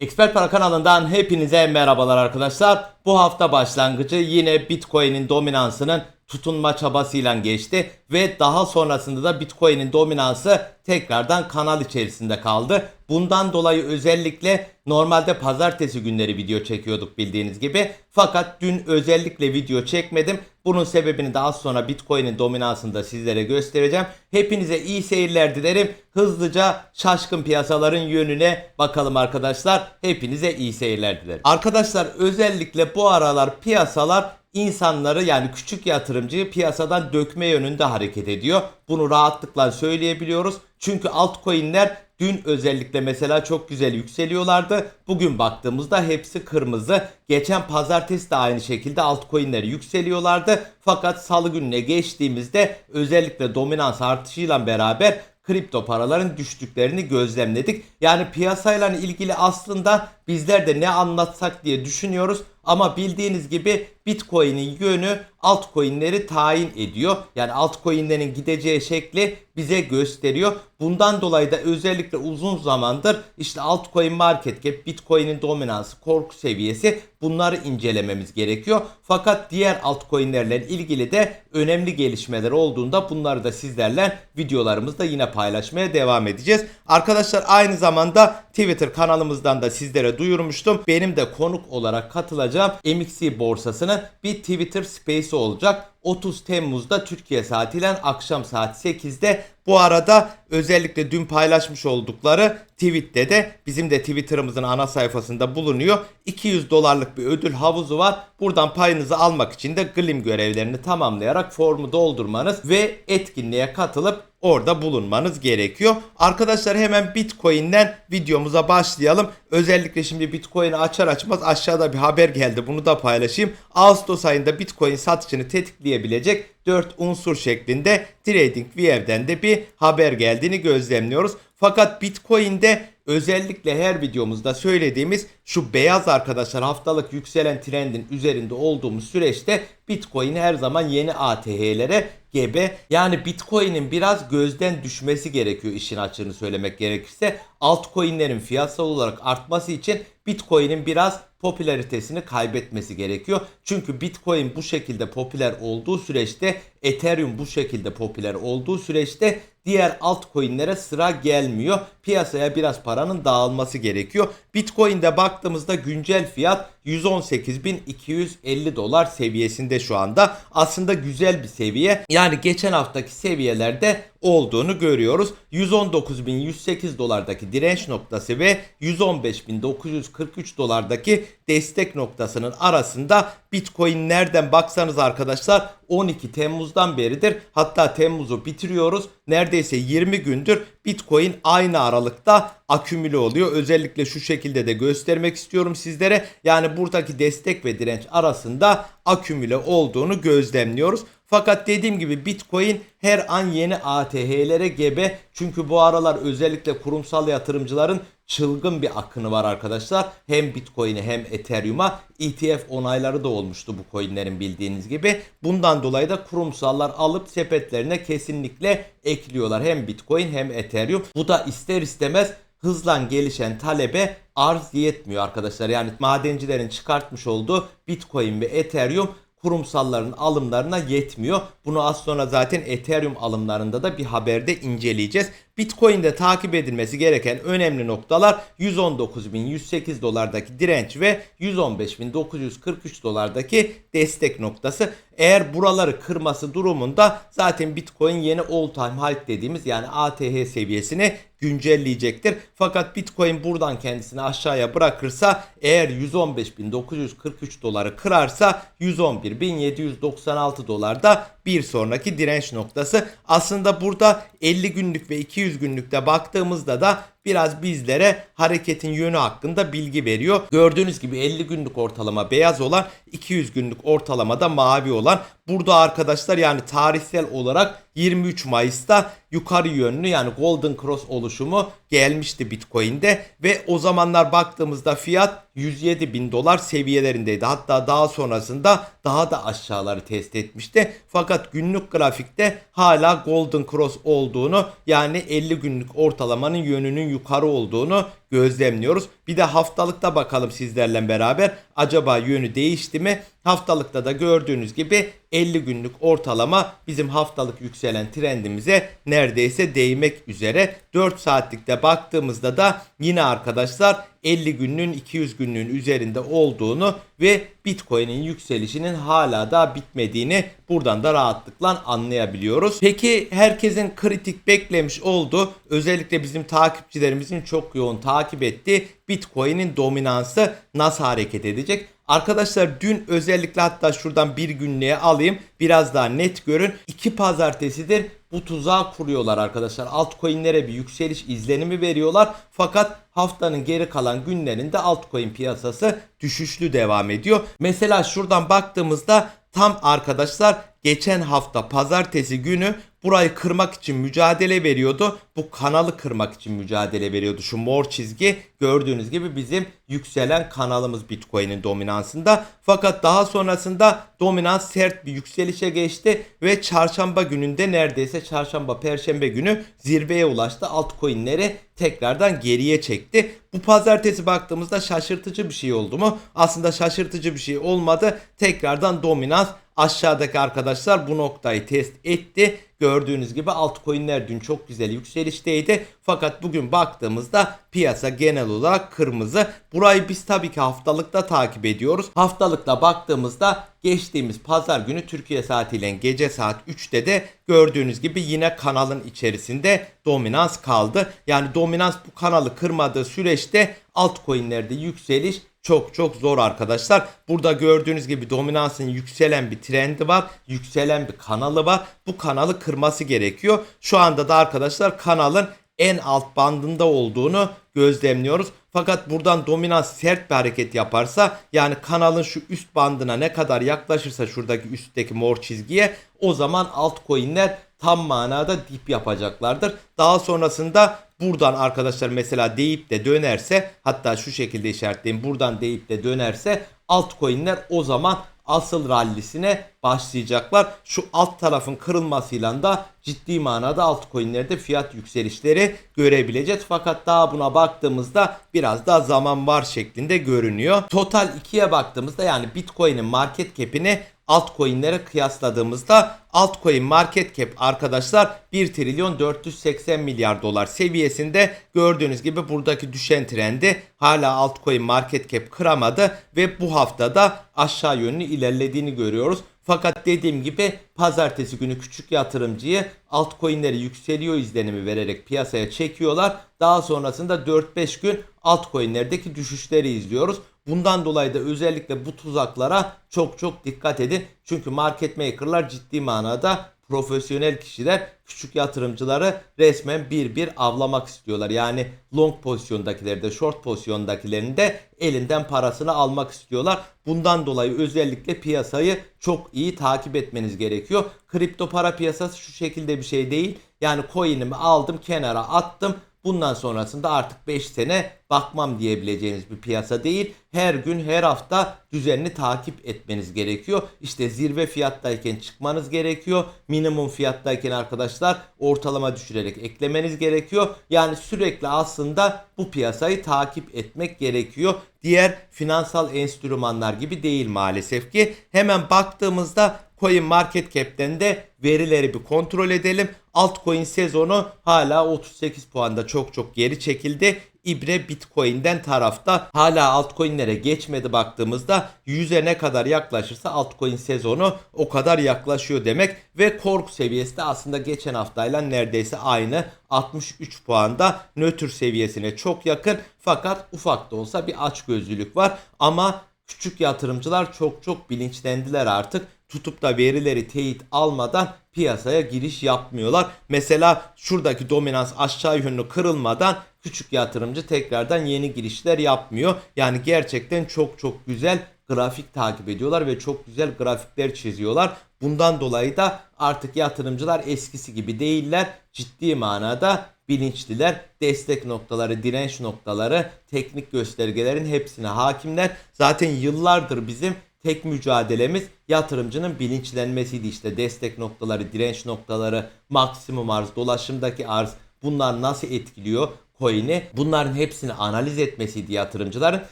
Expert Para kanalından hepinize merhabalar arkadaşlar. Bu hafta başlangıcı yine Bitcoin'in dominansının tutunma çabasıyla geçti ve daha sonrasında da Bitcoin'in dominansı tekrardan kanal içerisinde kaldı. Bundan dolayı özellikle normalde pazartesi günleri video çekiyorduk bildiğiniz gibi. Fakat dün özellikle video çekmedim. Bunun sebebini de az sonra Bitcoin'in dominansını da sizlere göstereceğim. Hepinize iyi seyirler dilerim. Hızlıca şaşkın piyasaların yönüne bakalım arkadaşlar. Hepinize iyi seyirler dilerim. Arkadaşlar özellikle bu aralar piyasalar insanları yani küçük yatırımcıyı piyasadan dökme yönünde hareket ediyor. Bunu rahatlıkla söyleyebiliyoruz. Çünkü altcoin'ler dün özellikle mesela çok güzel yükseliyorlardı. Bugün baktığımızda hepsi kırmızı. Geçen pazartesi de aynı şekilde altcoin'ler yükseliyorlardı. Fakat salı gününe geçtiğimizde özellikle dominans artışıyla beraber kripto paraların düştüklerini gözlemledik. Yani piyasayla ilgili aslında bizler de ne anlatsak diye düşünüyoruz. Ama bildiğiniz gibi Bitcoin'in yönü altcoin'leri tayin ediyor. Yani altcoin'lerin gideceği şekli bize gösteriyor. Bundan dolayı da özellikle uzun zamandır işte altcoin market cap, Bitcoin'in dominansı, korku seviyesi bunları incelememiz gerekiyor. Fakat diğer altcoin'lerle ilgili de önemli gelişmeler olduğunda bunları da sizlerle videolarımızda yine paylaşmaya devam edeceğiz. Arkadaşlar aynı zamanda Twitter kanalımızdan da sizlere duyurmuştum. Benim de konuk olarak katılacağım MXC borsasının bir Twitter Space'i olacak. 30 Temmuz'da Türkiye saatiyle akşam saat 8'de bu arada özellikle dün paylaşmış oldukları tweette de bizim de Twitter'ımızın ana sayfasında bulunuyor. 200 dolarlık bir ödül havuzu var. Buradan payınızı almak için de Glim görevlerini tamamlayarak formu doldurmanız ve etkinliğe katılıp orada bulunmanız gerekiyor. Arkadaşlar hemen Bitcoin'den videomuza başlayalım. Özellikle şimdi Bitcoin'i açar açmaz aşağıda bir haber geldi. Bunu da paylaşayım. Ağustos ayında Bitcoin satışını tetikleyebilecek 4 unsur şeklinde TradingView'den de bir haber geldiğini gözlemliyoruz. Fakat Bitcoin'de özellikle her videomuzda söylediğimiz şu beyaz arkadaşlar haftalık yükselen trendin üzerinde olduğumuz süreçte Bitcoin her zaman yeni ATH'lere gebe. Yani Bitcoin'in biraz gözden düşmesi gerekiyor işin açığını söylemek gerekirse. Altcoin'lerin fiyatsal olarak artması için Bitcoin'in biraz popülaritesini kaybetmesi gerekiyor. Çünkü Bitcoin bu şekilde popüler olduğu süreçte Ethereum bu şekilde popüler olduğu süreçte diğer altcoin'lere sıra gelmiyor. Piyasaya biraz paranın dağılması gerekiyor. Bitcoin'de baktığımızda güncel fiyat 118.250 dolar seviyesinde şu anda. Aslında güzel bir seviye. Yani geçen haftaki seviyelerde olduğunu görüyoruz. 119.108 dolardaki direnç noktası ve 115.943 dolardaki destek noktasının arasında Bitcoin nereden baksanız arkadaşlar 12 Temmuz'dan beridir. Hatta Temmuz'u bitiriyoruz. Neredeyse 20 gündür Bitcoin aynı aralıkta akümüle oluyor. Özellikle şu şekilde de göstermek istiyorum sizlere. Yani buradaki destek ve direnç arasında akümüle olduğunu gözlemliyoruz. Fakat dediğim gibi Bitcoin her an yeni ATH'lere gebe. Çünkü bu aralar özellikle kurumsal yatırımcıların çılgın bir akını var arkadaşlar. Hem Bitcoin'e hem Ethereum'a ETF onayları da olmuştu bu coinlerin bildiğiniz gibi. Bundan dolayı da kurumsallar alıp sepetlerine kesinlikle ekliyorlar. Hem Bitcoin hem Ethereum. Bu da ister istemez hızla gelişen talebe arz yetmiyor arkadaşlar. Yani madencilerin çıkartmış olduğu Bitcoin ve Ethereum kurumsalların alımlarına yetmiyor. Bunu az sonra zaten Ethereum alımlarında da bir haberde inceleyeceğiz. Bitcoin'de takip edilmesi gereken önemli noktalar 119.108 dolardaki direnç ve 115.943 dolardaki destek noktası. Eğer buraları kırması durumunda zaten Bitcoin yeni all time high dediğimiz yani ATH seviyesini güncelleyecektir. Fakat Bitcoin buradan kendisini aşağıya bırakırsa eğer 115.943 doları kırarsa 111.796 dolarda bir sonraki direnç noktası. Aslında burada 50 günlük ve 200 günlükte baktığımızda da biraz bizlere hareketin yönü hakkında bilgi veriyor. Gördüğünüz gibi 50 günlük ortalama beyaz olan 200 günlük ortalamada mavi olan burada arkadaşlar yani tarihsel olarak 23 Mayıs'ta yukarı yönlü yani Golden Cross oluşumu gelmişti Bitcoin'de ve o zamanlar baktığımızda fiyat 107 bin dolar seviyelerindeydi. Hatta daha sonrasında daha da aşağıları test etmişti. Fakat günlük grafikte hala Golden Cross olduğunu yani 50 günlük ortalamanın yönünün yukarı olduğunu gözlemliyoruz. Bir de haftalıkta bakalım sizlerle beraber acaba yönü değişti mi? Haftalıkta da gördüğünüz gibi 50 günlük ortalama bizim haftalık yükselen trendimize neredeyse değmek üzere. 4 saatlikte baktığımızda da yine arkadaşlar 50 günlüğün 200 günlüğün üzerinde olduğunu ve Bitcoin'in yükselişinin hala da bitmediğini buradan da rahatlıkla anlayabiliyoruz. Peki herkesin kritik beklemiş olduğu özellikle bizim takipçilerimizin çok yoğun takip ettiği Bitcoin'in dominansı nasıl hareket edecek? Arkadaşlar dün özellikle hatta şuradan bir günlüğe alayım biraz daha net görün. İki pazartesidir bu tuzağı kuruyorlar arkadaşlar. Altcoin'lere bir yükseliş izlenimi veriyorlar. Fakat haftanın geri kalan günlerinde altcoin piyasası düşüşlü devam ediyor. Mesela şuradan baktığımızda tam arkadaşlar geçen hafta pazartesi günü burayı kırmak için mücadele veriyordu. Bu kanalı kırmak için mücadele veriyordu. Şu mor çizgi gördüğünüz gibi bizim yükselen kanalımız Bitcoin'in dominansında. Fakat daha sonrasında dominans sert bir yükselişe geçti ve çarşamba gününde neredeyse çarşamba perşembe günü zirveye ulaştı. Altcoin'leri tekrardan geriye çekti. Bu pazartesi baktığımızda şaşırtıcı bir şey oldu mu? Aslında şaşırtıcı bir şey olmadı. Tekrardan dominans aşağıdaki arkadaşlar bu noktayı test etti. Gördüğünüz gibi altcoin'ler dün çok güzel yükselişteydi. Fakat bugün baktığımızda piyasa genel olarak kırmızı. Burayı biz tabii ki haftalıkta takip ediyoruz. Haftalıkta baktığımızda geçtiğimiz pazar günü Türkiye saatiyle gece saat 3'te de gördüğünüz gibi yine kanalın içerisinde dominans kaldı. Yani dominans bu kanalı kırmadığı süreçte altcoin'lerde yükseliş çok çok zor arkadaşlar. Burada gördüğünüz gibi dominansın yükselen bir trendi var. Yükselen bir kanalı var. Bu kanalı kırması gerekiyor. Şu anda da arkadaşlar kanalın en alt bandında olduğunu gözlemliyoruz. Fakat buradan dominans sert bir hareket yaparsa yani kanalın şu üst bandına ne kadar yaklaşırsa şuradaki üstteki mor çizgiye o zaman altcoin'ler tam manada dip yapacaklardır. Daha sonrasında buradan arkadaşlar mesela deyip de dönerse hatta şu şekilde işaretleyeyim buradan deyip de dönerse altcoin'ler o zaman asıl rallisine başlayacaklar. Şu alt tarafın kırılmasıyla da ciddi manada altcoin'lerde fiyat yükselişleri görebileceğiz. Fakat daha buna baktığımızda biraz daha zaman var şeklinde görünüyor. Total 2'ye baktığımızda yani Bitcoin'in market cap'ini altcoin'lere kıyasladığımızda altcoin market cap arkadaşlar 1 trilyon 480 milyar dolar seviyesinde gördüğünüz gibi buradaki düşen trendi hala altcoin market cap kıramadı ve bu haftada aşağı yönlü ilerlediğini görüyoruz. Fakat dediğim gibi pazartesi günü küçük yatırımcıyı altcoin'leri yükseliyor izlenimi vererek piyasaya çekiyorlar. Daha sonrasında 4-5 gün altcoin'lerdeki düşüşleri izliyoruz. Bundan dolayı da özellikle bu tuzaklara çok çok dikkat edin. Çünkü market maker'lar ciddi manada profesyonel kişiler küçük yatırımcıları resmen bir bir avlamak istiyorlar. Yani long pozisyondakileri de short pozisyondakilerini de elinden parasını almak istiyorlar. Bundan dolayı özellikle piyasayı çok iyi takip etmeniz gerekiyor. Kripto para piyasası şu şekilde bir şey değil. Yani coin'imi aldım kenara attım. Bundan sonrasında artık 5 sene bakmam diyebileceğiniz bir piyasa değil. Her gün her hafta düzenli takip etmeniz gerekiyor. İşte zirve fiyattayken çıkmanız gerekiyor. Minimum fiyattayken arkadaşlar ortalama düşürerek eklemeniz gerekiyor. Yani sürekli aslında bu piyasayı takip etmek gerekiyor. Diğer finansal enstrümanlar gibi değil maalesef ki. Hemen baktığımızda Coin Market Cap'ten de verileri bir kontrol edelim. Altcoin sezonu hala 38 puanda çok çok geri çekildi. İbre Bitcoin'den tarafta. Hala altcoin'lere geçmedi baktığımızda. 100'e ne kadar yaklaşırsa altcoin sezonu o kadar yaklaşıyor demek. Ve korku seviyesi de aslında geçen haftayla neredeyse aynı. 63 puanda nötr seviyesine çok yakın. Fakat ufak da olsa bir açgözlülük var. Ama küçük yatırımcılar çok çok bilinçlendiler artık tutup da verileri teyit almadan piyasaya giriş yapmıyorlar. Mesela şuradaki dominans aşağı yönlü kırılmadan küçük yatırımcı tekrardan yeni girişler yapmıyor. Yani gerçekten çok çok güzel grafik takip ediyorlar ve çok güzel grafikler çiziyorlar. Bundan dolayı da artık yatırımcılar eskisi gibi değiller. Ciddi manada bilinçliler. Destek noktaları, direnç noktaları, teknik göstergelerin hepsine hakimler. Zaten yıllardır bizim tek mücadelemiz yatırımcının bilinçlenmesiydi işte destek noktaları, direnç noktaları, maksimum arz, dolaşımdaki arz bunlar nasıl etkiliyor? coin'i. Bunların hepsini analiz etmesiydi yatırımcıların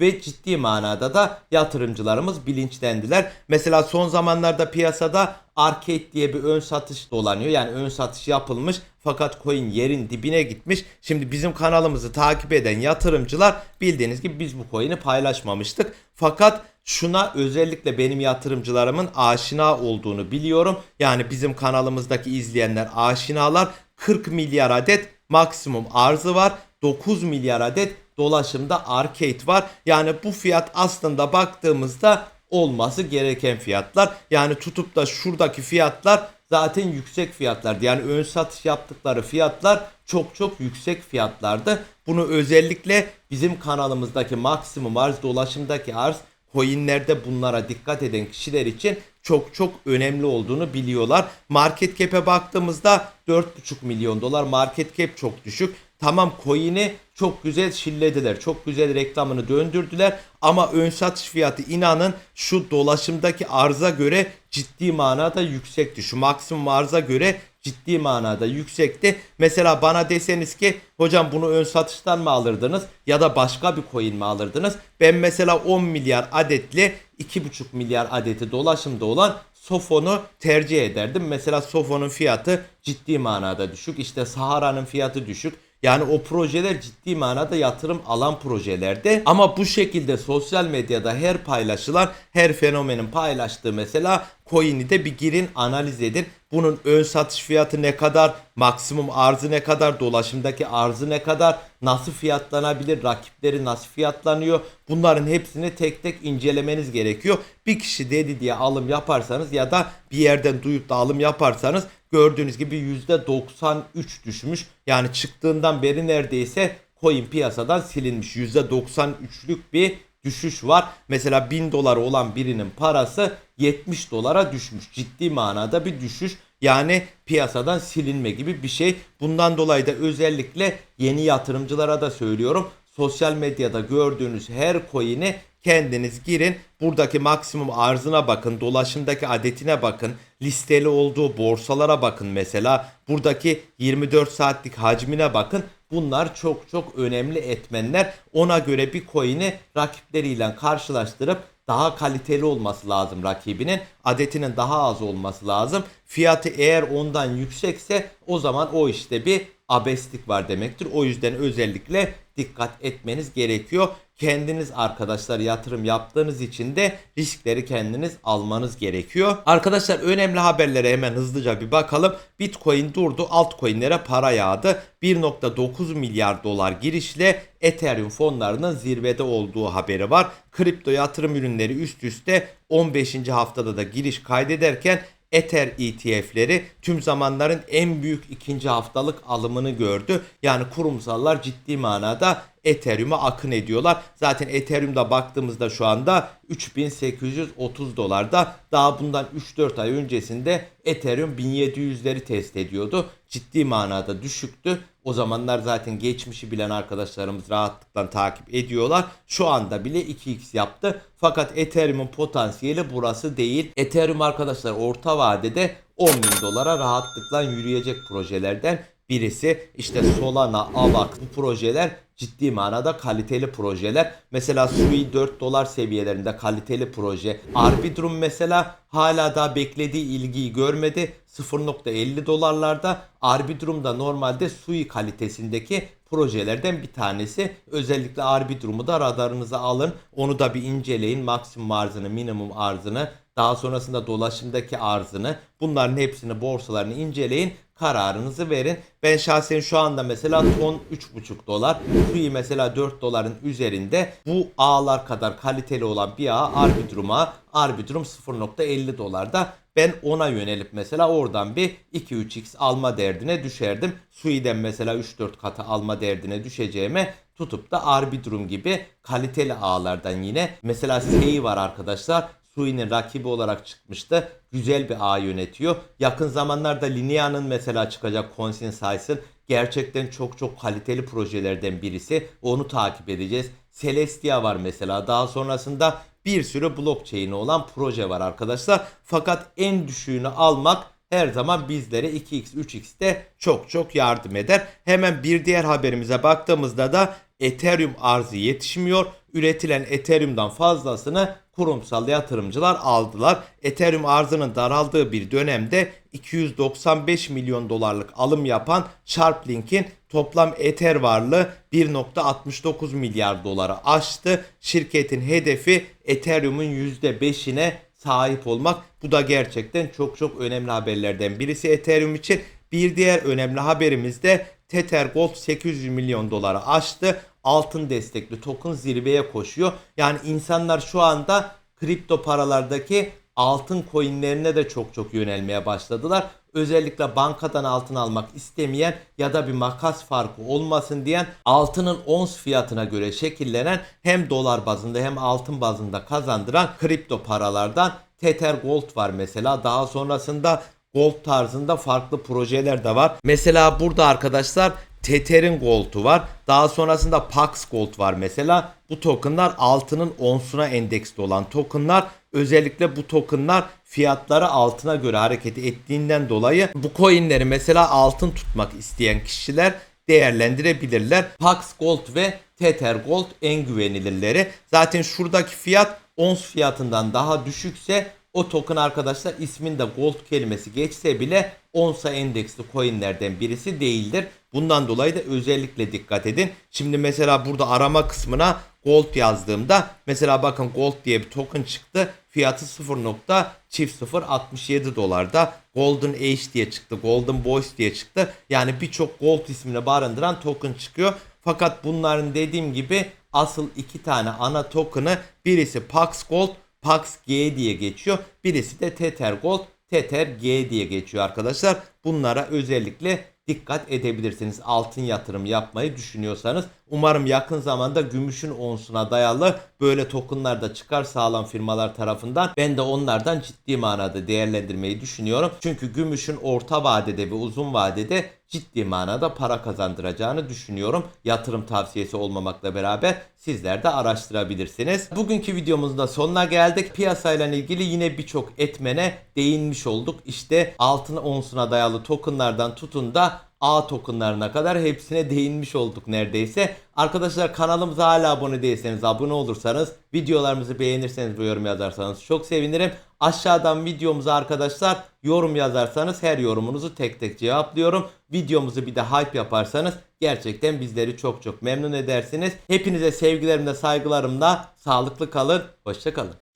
ve ciddi manada da yatırımcılarımız bilinçlendiler. Mesela son zamanlarda piyasada Arcade diye bir ön satış dolanıyor. Yani ön satış yapılmış fakat coin yerin dibine gitmiş. Şimdi bizim kanalımızı takip eden yatırımcılar bildiğiniz gibi biz bu coin'i paylaşmamıştık. Fakat şuna özellikle benim yatırımcılarımın aşina olduğunu biliyorum. Yani bizim kanalımızdaki izleyenler aşinalar 40 milyar adet maksimum arzı var. 9 milyar adet dolaşımda arcade var. Yani bu fiyat aslında baktığımızda olması gereken fiyatlar. Yani tutup da şuradaki fiyatlar zaten yüksek fiyatlardı. Yani ön satış yaptıkları fiyatlar çok çok yüksek fiyatlardı. Bunu özellikle bizim kanalımızdaki maksimum arz dolaşımdaki arz coinlerde bunlara dikkat eden kişiler için çok çok önemli olduğunu biliyorlar. Market cap'e baktığımızda 4,5 milyon dolar market cap çok düşük. Tamam coin'i çok güzel şillediler. Çok güzel reklamını döndürdüler. Ama ön satış fiyatı inanın şu dolaşımdaki arza göre ciddi manada yüksekti. Şu maksimum arza göre ciddi manada yüksekti. Mesela bana deseniz ki hocam bunu ön satıştan mı alırdınız ya da başka bir coin mi alırdınız? Ben mesela 10 milyar adetli 2,5 milyar adeti dolaşımda olan Sofon'u tercih ederdim. Mesela Sofon'un fiyatı ciddi manada düşük. İşte Sahara'nın fiyatı düşük. Yani o projeler ciddi manada yatırım alan projelerde ama bu şekilde sosyal medyada her paylaşılan her fenomenin paylaştığı mesela coin'i de bir girin analiz edin. Bunun ön satış fiyatı ne kadar, maksimum arzı ne kadar, dolaşımdaki arzı ne kadar, nasıl fiyatlanabilir, rakipleri nasıl fiyatlanıyor. Bunların hepsini tek tek incelemeniz gerekiyor. Bir kişi dedi diye alım yaparsanız ya da bir yerden duyup da alım yaparsanız gördüğünüz gibi %93 düşmüş. Yani çıktığından beri neredeyse coin piyasadan silinmiş. %93'lük bir düşüş var. Mesela 1000 doları olan birinin parası 70 dolara düşmüş. Ciddi manada bir düşüş. Yani piyasadan silinme gibi bir şey. Bundan dolayı da özellikle yeni yatırımcılara da söylüyorum. Sosyal medyada gördüğünüz her coin'i kendiniz girin. Buradaki maksimum arzına bakın. Dolaşımdaki adetine bakın. Listeli olduğu borsalara bakın mesela. Buradaki 24 saatlik hacmine bakın. Bunlar çok çok önemli etmenler. Ona göre bir coin'i rakipleriyle karşılaştırıp daha kaliteli olması lazım rakibinin. Adetinin daha az olması lazım. Fiyatı eğer ondan yüksekse o zaman o işte bir abeslik var demektir. O yüzden özellikle dikkat etmeniz gerekiyor. Kendiniz arkadaşlar yatırım yaptığınız için de riskleri kendiniz almanız gerekiyor. Arkadaşlar önemli haberlere hemen hızlıca bir bakalım. Bitcoin durdu, altcoin'lere para yağdı. 1.9 milyar dolar girişle Ethereum fonlarının zirvede olduğu haberi var. Kripto yatırım ürünleri üst üste 15. haftada da giriş kaydederken Ether ETF'leri tüm zamanların en büyük ikinci haftalık alımını gördü. Yani kurumsallar ciddi manada Ethereum'a akın ediyorlar. Zaten Ethereum'da baktığımızda şu anda 3830 dolarda. Daha bundan 3-4 ay öncesinde Ethereum 1700'leri test ediyordu. Ciddi manada düşüktü. O zamanlar zaten geçmişi bilen arkadaşlarımız rahatlıkla takip ediyorlar. Şu anda bile 2x yaptı. Fakat Ethereum'un potansiyeli burası değil. Ethereum arkadaşlar orta vadede 10 bin dolara rahatlıkla yürüyecek projelerden birisi. İşte Solana, Avax bu projeler ciddi manada kaliteli projeler. Mesela Sui 4 dolar seviyelerinde kaliteli proje. Arbitrum mesela hala daha beklediği ilgiyi görmedi. 0.50 dolarlarda. Arbitrum da normalde Sui kalitesindeki projelerden bir tanesi. Özellikle Arbitrum'u da radarınıza alın. Onu da bir inceleyin. Maksimum arzını, minimum arzını, daha sonrasında dolaşımdaki arzını bunların hepsini borsalarını inceleyin kararınızı verin. Ben şahsen şu anda mesela ton 3,5 dolar. Sui mesela 4 doların üzerinde. Bu ağlar kadar kaliteli olan bir ağ Arbitrum'a. Arbitrum 0.50 dolarda. Ben ona yönelip mesela oradan bir 2-3x alma derdine düşerdim. Sui'den mesela 3-4 katı alma derdine düşeceğime tutup da Arbitrum gibi kaliteli ağlardan yine mesela Sei var arkadaşlar. Sui'nin rakibi olarak çıkmıştı. Güzel bir ağ yönetiyor. Yakın zamanlarda Linea'nın mesela çıkacak Consensus'ın gerçekten çok çok kaliteli projelerden birisi. Onu takip edeceğiz. Celestia var mesela. Daha sonrasında bir sürü blockchain'i olan proje var arkadaşlar. Fakat en düşüğünü almak her zaman bizlere 2x 3x de çok çok yardım eder. Hemen bir diğer haberimize baktığımızda da Ethereum arzı yetişmiyor. Üretilen Ethereum'dan fazlasını kurumsal yatırımcılar aldılar. Ethereum arzının daraldığı bir dönemde 295 milyon dolarlık alım yapan Sharplink'in toplam Ether varlığı 1.69 milyar dolara aştı. Şirketin hedefi Ethereum'un %5'ine sahip olmak. Bu da gerçekten çok çok önemli haberlerden birisi Ethereum için. Bir diğer önemli haberimiz de Tether Gold 800 milyon dolara aştı. Altın destekli token zirveye koşuyor. Yani insanlar şu anda kripto paralardaki altın coinlerine de çok çok yönelmeye başladılar. Özellikle bankadan altın almak istemeyen ya da bir makas farkı olmasın diyen altının ons fiyatına göre şekillenen hem dolar bazında hem altın bazında kazandıran kripto paralardan Tether Gold var mesela. Daha sonrasında Gold tarzında farklı projeler de var. Mesela burada arkadaşlar Tether'in Gold'u var. Daha sonrasında Pax Gold var mesela. Bu tokenlar altının onsuna endeksli olan tokenlar. Özellikle bu tokenlar fiyatları altına göre hareket ettiğinden dolayı bu coinleri mesela altın tutmak isteyen kişiler değerlendirebilirler. Pax Gold ve Tether Gold en güvenilirleri. Zaten şuradaki fiyat ons fiyatından daha düşükse o token arkadaşlar isminde gold kelimesi geçse bile onsa endeksli coinlerden birisi değildir. Bundan dolayı da özellikle dikkat edin. Şimdi mesela burada arama kısmına gold yazdığımda mesela bakın gold diye bir token çıktı. Fiyatı 0.067 dolarda. Golden Age diye çıktı. Golden Boys diye çıktı. Yani birçok gold ismini barındıran token çıkıyor. Fakat bunların dediğim gibi asıl iki tane ana token'ı birisi Pax Gold Pax G diye geçiyor. Birisi de Tether Gold, Tether G diye geçiyor arkadaşlar. Bunlara özellikle dikkat edebilirsiniz. Altın yatırım yapmayı düşünüyorsanız. Umarım yakın zamanda gümüşün onsuna dayalı böyle tokenlar da çıkar sağlam firmalar tarafından. Ben de onlardan ciddi manada değerlendirmeyi düşünüyorum. Çünkü gümüşün orta vadede ve uzun vadede ciddi manada para kazandıracağını düşünüyorum. Yatırım tavsiyesi olmamakla beraber sizler de araştırabilirsiniz. Bugünkü videomuzun da sonuna geldik. Piyasayla ilgili yine birçok etmene değinmiş olduk. İşte altın onsuna dayalı tokenlardan tutun da A tokenlarına kadar hepsine değinmiş olduk neredeyse. Arkadaşlar kanalımıza hala abone değilseniz abone olursanız videolarımızı beğenirseniz ve yorum yazarsanız çok sevinirim. Aşağıdan videomuza arkadaşlar yorum yazarsanız her yorumunuzu tek tek cevaplıyorum. Videomuzu bir de hype yaparsanız gerçekten bizleri çok çok memnun edersiniz. Hepinize sevgilerimle saygılarımla sağlıklı kalın. Hoşçakalın.